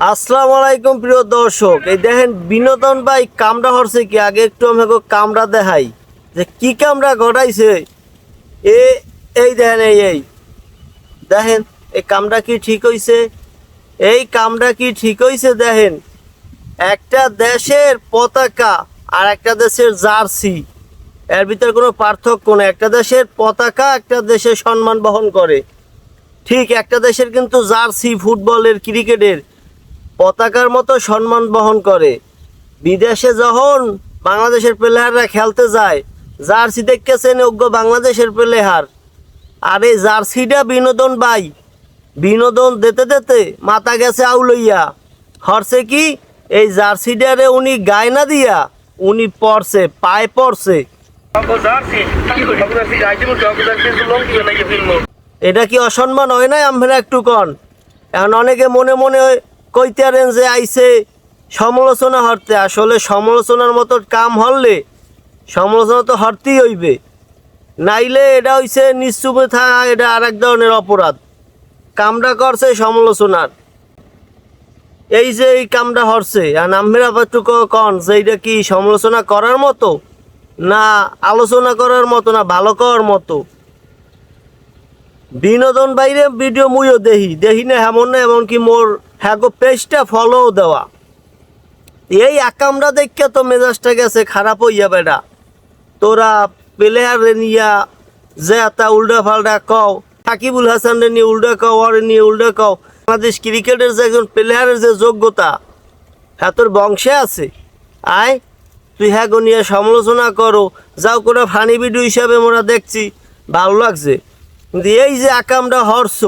আসসালামু আলাইকুম, প্রিয় দর্শক। এই দেখেন, বিনোদন ভাই কামড়া হরছে কি? আগে একটু আমাকে কামড়া দেখাই যে কি কামড়া ঘটাইছে। এ, এই দেখেন, এই এই। দেখেন, এই কামড়া কি ঠিক হইছে? এই কামড়া কি ঠিক হইছে, দেখেন। একটা দেশের পতাকা আর একটা দেশের জার্সি। এর ভিতরে কোনো পার্থক্য নেই। একটা দেশের পতাকা, একটা দেশের সম্মান বহন করে। ঠিক একটা দেশের কিন্তু জার্সি, ফুটবলের, ক্রিকেটের। পতাকার মতো সম্মান বহন করে। বিদেশে যখন বাংলাদেশের প্লেয়াররা খেলতে যায়, জার্সি দেখতেছেন যোগ্য বাংলাদেশের প্লেয়ার। আর এই জার্সিটা বিনোদন বাই বিনোদন দিতে দিতে মাথা গেছে আউলইয়া। হরছে কি? এই জার্সিটারে উনি গায়ে না দিয়া উনি পড়ছে পায়ে পড়ছে. এটা কি অসম্মান? হয় নাই আমরা একটু কন। এখন অনেকে মনে মনে কইতে পারেন যে আইছে, সমালোচনা হরতে। আসলে সমালোচনার মতো কাম হরলে সমালোচনা তো হরতেই হইবে। নাইলে এটা হইছে নিশ্চুপে থাকা এটা আর এক ধরনের অপরাধ। কামটা করছে সমালোচনার। এই যে এই কামটা হরছে, আর আমরা আবার একটু ক- কন যে এটা কি সমালোচনা করার মতো, না আলোচনা করার মতো, না ভালো করার মতো। বিনোদন বাইরে, ভিডিও মুইও দেখি দেখি না এমন না, এমনকি মোর হ্যাগো পেজটা ফলো দেওয়া। এই আকামরা দেখে তো মেজাজটা গেছে খারাপ হইয়া বেটা তোরা প্লেয়ার নিয়া যে তা উল্টা ফাল্টা কও, সাকিবুল হাসান রে নিয়ে উল্টা কও, ওরে নিয়ে উল্টা কও, বাংলাদেশ ক্রিকেটের যে একজন প্লেয়ারের যে যোগ্যতা হ্যাঁ তোর বংশে আছে। আয়, তুই হ্যাঁ গো নিয়ে সমালোচনা করো, যাও করে ফানি ভিডিও হিসাবে মোরা দেখছি, ভালো লাগছে। কিন্তু এই যে আকামটা হরছ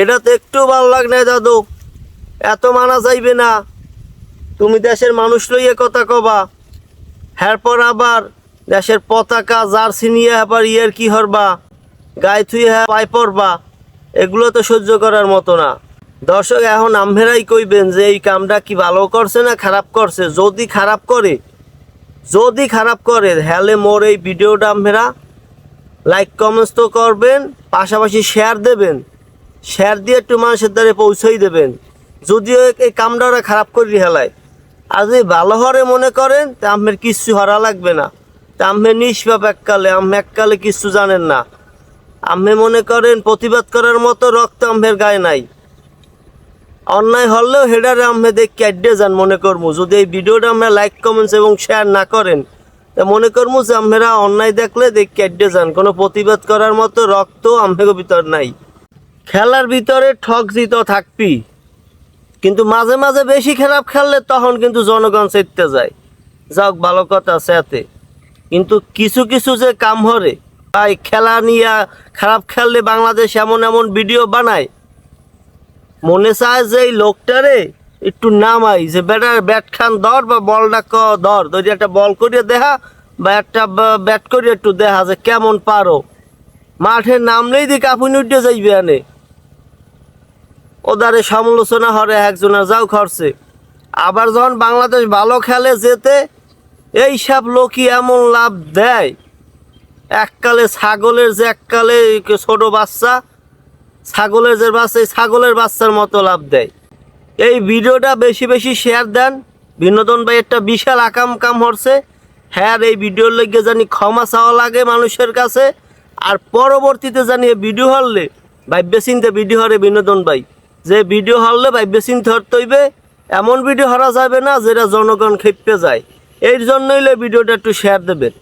এটা তো একটু ভালো লাগ না দাদু। এত মানা যাইবে না। তুমি দেশের মানুষ লইয়ে কথা কবা। এরপর আবার দেশের পতাকা, জার্সি নিয়ে আবার ইয়ের কি হরবা? গায়ে থুয়ে পাই পড়বা। এগুলো তো সহ্য করার মতো না। দর্শক, এখন আমভেরাই কইবেন যে এই কামটা কি ভালো করছে না খারাপ করছে? যদি খারাপ করে, যদি খারাপ করে হ্যালে মোর এই ভিডিওটা আমভেরা লাইক কমেন্টস তো করবেন, পাশাপাশি শেয়ার দেবেন। শেয়ার দিয়ে একটু মানুষের দ্বারে পৌঁছেই দেবেন। যদিও এই- কামটা খারাপ করি হেলায় আর যদি ভালো হরে মনে করেন, তা আমের কিচ্ছু হরা লাগবে না। তা আমের নিষ্পাপ এককালে আম এককালে কিচ্ছু জানেন না। আম্মে মনে করেন, প্রতিবাদ করার মতো রক্ত আম্মের গায়ে নাই। অন্যায় হলেও হেডারে আম্মে দেখ ক্যাডে যান মনে করব যদি এই ভিডিওটা আমরা লাইক কমেন্টস এবং শেয়ার না করেন, তা মনে করব যে আমরা অন্যায় দেখলে দেখ ক্যাডে যান। কোনো প্রতিবাদ করার মতো রক্ত আম্মের ভিতর নাই। খেলার ভিতরে ঠক জিত থাকবি কিন্তু মাঝে মাঝে বেশি খারাপ খেললে তখন কিন্তু জনগণ চেতে যায়। যাক, ভালো কথা সেতে কিন্তু কিছু কিছু যে কাম হরে ভাই খেলা নিয়ে খারাপ খেললে বাংলাদেশ এমন এমন ভিডিও বানায়। মনে চায় যে এই লোকটারে একটু নামাই, যে ব্যাটার ব্যাট খান, ধর বা বলটা ক, ধর, যদি একটা বল করিয়ে দেখা বা একটা ব্যাট করিয়ে একটু দেখা যে কেমন পারো। মাঠে নামলেই দি কাপুনি উঠে যাইবে আনে। ওদারে সমালোচনা হরে, একজনের যাও খরচে। আবার যখন বাংলাদেশ ভালো খেলে যেতে, এই সব লোকই এমন লাভ দেয়। এককালে ছাগলের যে এককালে ছোট বাচ্চা, ছাগলের যে বাচ্চা, এই ছাগলের বাচ্চার মতো লাভ দেয়। এই ভিডিওটা বেশি বেশি শেয়ার দেন। বিনোদন ভাই একটা বিশাল আকাম কাম হচ্ছে হ্যাঁ এই ভিডিওর লেগে জানি ক্ষমা চাওয়া লাগে মানুষের কাছে। আর পরবর্তীতে জানি ভিডিও হলে ভাইব্য চিনতে ভিডিও হরে বিনোদন ভাই। যে ভিডিও হারলে ভাইব্য চিনতে হরতে হইবে, এমন ভিডিও হারা যাবে না যেটা জনগণ খেপে যায়। এর জন্যই ভিডিওটা একটু শেয়ার দেবেন।